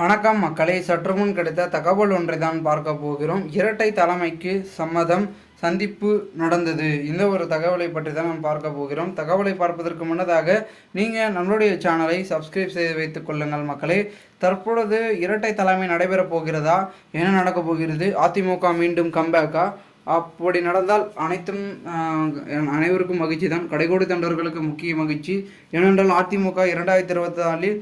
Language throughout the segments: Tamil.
வணக்கம் மக்களை சற்று முன் கிடைத்த தகவல் ஒன்றை தான் பார்க்க போகிறோம். இரட்டை தலைமைக்கு சம்மதம் சந்திப்பு நடந்தது. இந்த ஒரு தகவலை பற்றி தான் நாம் பார்க்க போகிறோம். தகவலை பார்ப்பதற்கு முன்னதாக நீங்கள் நம்மளுடைய சேனலை சப்ஸ்கிரைப் செய்து வைத்துக் கொள்ளுங்கள் மக்களே. தற்பொழுது இரட்டை தலைமை நடைபெறப் போகிறதா? என்ன நடக்கப் போகிறது? அதிமுக மீண்டும் கம்பேக்கா அப்படி நடந்தால் அனைத்தும் அனைவருக்கும் மகிழ்ச்சி தான் கடைகோடி தொண்டர்களுக்கு முக்கிய மகிழ்ச்சி. ஏனென்றால் அதிமுக இரண்டாயிரத்தி இருபத்தி நாலில்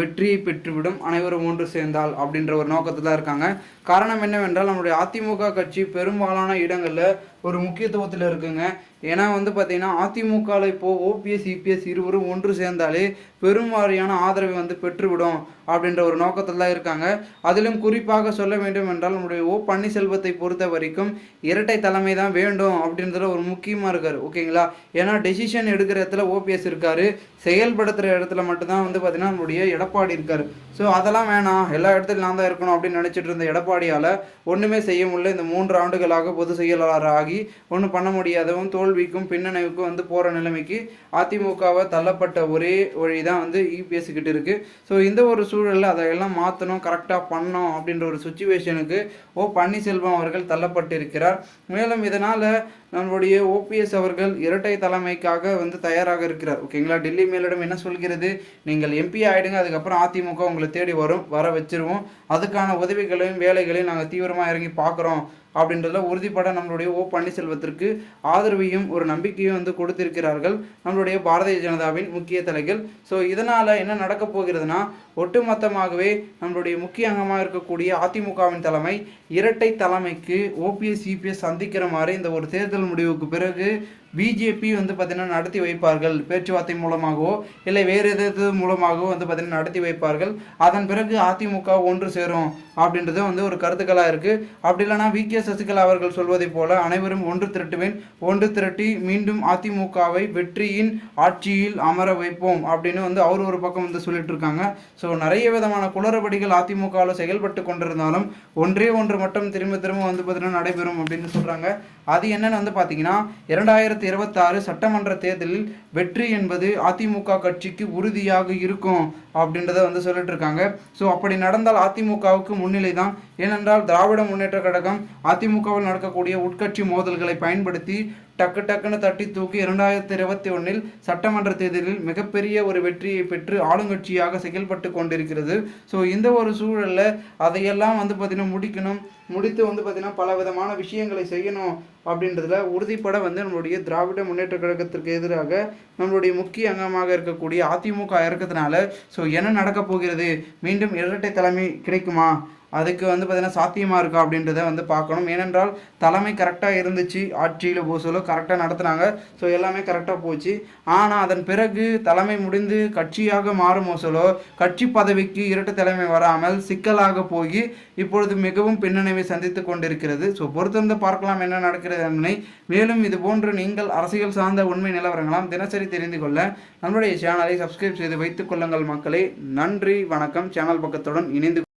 வெற்றியை பெற்றுவிடும் அனைவரும் ஒன்று சேர்ந்தால் அப்படின்ற ஒரு நோக்கத்தில் தான் இருக்காங்க. காரணம் என்னவென்றால் நம்முடைய அதிமுக கட்சி பெரும்பாலான இடங்களில் ஒரு முக்கியத்துவத்தில் இருக்குங்க. ஏன்னா வந்து பார்த்தீங்கன்னா அதிமுகவில் இப்போது ஓபிஎஸ் இபிஎஸ் இருவரும் ஒன்று சேர்ந்தாலே பெரும்வாரியான ஆதரவை வந்து பெற்றுவிடும் அப்படின்ற ஒரு நோக்கத்தில் தான் இருக்காங்க. அதிலும் குறிப்பாக சொல்ல வேண்டும் என்றால் நம்முடைய ஓ பன்னீர்செல்வத்தை பொறுத்த வரைக்கும் இரட்டை தலைமை தான் வேண்டும் அப்படின்றதுல ஒரு முக்கியமாக இருக்கார். ஓகேங்களா? ஏன்னா டெசிஷன் எடுக்கிற இடத்துல ஓபிஎஸ் இருக்கார். செயல்படுத்துகிற இடத்துல மட்டும்தான் வந்து பார்த்தீங்கன்னா நம்மளுடைய எடப்பாடி இருக்கார். ஸோ அதெல்லாம் வேணாம். எல்லா இடத்துலையும் நான் தான் இருக்கணும் அப்படின்னு நினச்சிட்டு இருந்த எடப்பாடியால் ஒன்றுமே செய்ய முடியல. இந்த மூன்று ஆண்டுகளாக பொதுச் செயலாளர் ஆகி ஒன்றும் பண்ண முடியாதவும் தோல்விக்கும் பின்னடைவுக்கும் வந்து போகிற நிலைமைக்கு அதிமுகவை தள்ளப்பட்ட ஒரே வழி தான் வந்து இபிஎஸ்கிட்ட இருக்குது ஸோ இந்த ஒரு சூழலில் அதையெல்லாம் மாற்றணும் கரெக்டாக பண்ணோம் அப்படின்ற ஒரு சுச்சுவேஷனுக்கு ஓ பன்னீர்செல்வம் அவர்கள் தள்ளப்பட்டிருக்கிறார். மேலும் இதனால் நம்மளுடைய ஓபிஎஸ் அவர்கள் இரட்டை தலைமைக்காக வந்து தயாராக இருக்கிறார். ஓகேங்களா டெல்லி மேலிடம் என்ன சொல்கிறது? நீங்கள் எம்பி ஆகிடுங்க அதுக்கப்புறம் அதிமுக உங்களை தேடி வரும் வர வச்சிருவோம். அதுக்கான உதவிகளையும் வேலைகளையும் நாங்கள் தீவிரமாக இறங்கி பார்க்குறோம். அப்படின்றத உறுதிப்பட நம்மளுடைய ஓ பன்னீர்செல்வத்திற்கு ஆதரவையும் ஒரு நம்பிக்கையும் வந்து கொடுத்திருக்கிறார்கள். நம்மளுடைய பாரதிய ஜனதாவின் முக்கிய தலைகள். ஸோ இதனால் என்ன நடக்க போகிறதுனா ஒட்டுமொத்தமாகவே நம்மளுடைய முக்கிய அங்கமாக இருக்கக்கூடிய அதிமுகவின் தலைமை இரட்டை தலைமைக்கு ஓபிஎஸ் சிபிஎஸ் சந்திக்கிற மாதிரி இந்த ஒரு தேர்தல் முடிவுக்கு பிறகு பிஜேபி வந்து பார்த்திங்கன்னா நடத்தி வைப்பார்கள். பேச்சுவார்த்தை மூலமாகவோ இல்லை வேறு எதாவது மூலமாகவோ வந்து பார்த்திங்கன்னா நடத்தி வைப்பார்கள். அதன் பிறகு அதிமுக ஒன்று சேரும் அப்படின்றது வந்து ஒரு கருத்துக்களாக இருக்குது அப்படி இல்லைனா வி. கே. சசிகலா அவர்கள் சொல்வதைப் போல அனைவரும் ஒன்று திரட்டுவேன். ஒன்று திரட்டி மீண்டும் அதிமுகவை வெற்றியின் ஆட்சியில் அமர வைப்போம் அப்படின்னு வந்து அவர் ஒரு பக்கம் வந்து சொல்லிட்டு இருக்காங்க. ஸோ நிறைய விதமான குளறுபடிகள் அதிமுகவில் செயல்பட்டு கொண்டிருந்தாலும் ஒன்றே ஒன்று மட்டும் திரும்ப திரும்ப வந்து பார்த்தீங்கன்னா நடைபெறும் அப்படின்னு சொல்கிறாங்க அது என்னன்னு வந்து பார்த்தீங்கன்னா இரண்டாயிரத்தி இருபத்தாறு சட்டமன்ற தேர்தலில் வெற்றி என்பது அதிமுக கட்சிக்கு உறுதியாக இருக்கும் அப்படின்றத வந்து சொல்லிட்டு இருக்காங்க ஸோ அப்படி நடந்தால் அதிமுகவுக்கு முன்னிலை தான். ஏனென்றால் திராவிட முன்னேற்ற கழகம் அதிமுகவில் நடக்கக்கூடிய உட்கட்சி மோதல்களை பயன்படுத்தி டக்கு டக்குன்னு தட்டி தூக்கி இரண்டாயிரத்தி இருபத்தி ஒன்றில் சட்டமன்ற தேர்தலில் மிகப்பெரிய ஒரு வெற்றியை பெற்று ஆளுங்கட்சியாக செயல்பட்டு கொண்டிருக்கிறது. ஸோ இந்த ஒரு சூழலில் அதையெல்லாம் வந்து பார்த்திங்கன்னா முடிக்கணும். முடித்து வந்து பார்த்திங்கன்னா பல விதமான விஷயங்களை செய்யணும். அப்படின்றதுல உறுதிப்பட வந்து நம்மளுடைய திராவிட முன்னேற்ற கழகத்திற்கு எதிராக நம்மளுடைய முக்கிய அங்கமாக இருக்கக்கூடிய அதிமுக இருக்கிறதுனால ஸோ என்ன நடக்க போகிறது? மீண்டும் இரட்டை தலைமை கிடைக்குமா? அதுக்கு வந்து பார்த்தீங்கன்னா சாத்தியமாக இருக்கா அப்படின்றத வந்து பார்க்கணும். ஏனென்றால் தலைமை கரெக்டாக இருந்துச்சு. ஆட்சியில் போசலோ கரெக்டாக நடத்துனாங்க. ஸோ எல்லாமே கரெக்டாக போச்சு. ஆனால் அதன் பிறகு தலைமை முடிந்து கட்சியாக மாறும் சொல்ல கட்சி பதவிக்கு இரட்டை தலைமை வராமல் சிக்கலாக போய் இப்பொழுது மிகவும் பின்னணிவை சந்தித்து கொண்டிருக்கிறது. ஸோ பொறுத்திருந்து பார்க்கலாம் என்ன நடக்கிறது என்பதை. மேலும் இது போன்று நீங்கள் அரசியல் சார்ந்த உண்மை நிலவரங்களாம் தினசரி தெரிந்து கொள்ள நம்மளுடைய சேனலை சப்ஸ்கிரைப் செய்து வைத்துக் கொள்ளுங்கள் மக்களே. நன்றி வணக்கம். சேனல் பக்கத்துடன் இணைந்து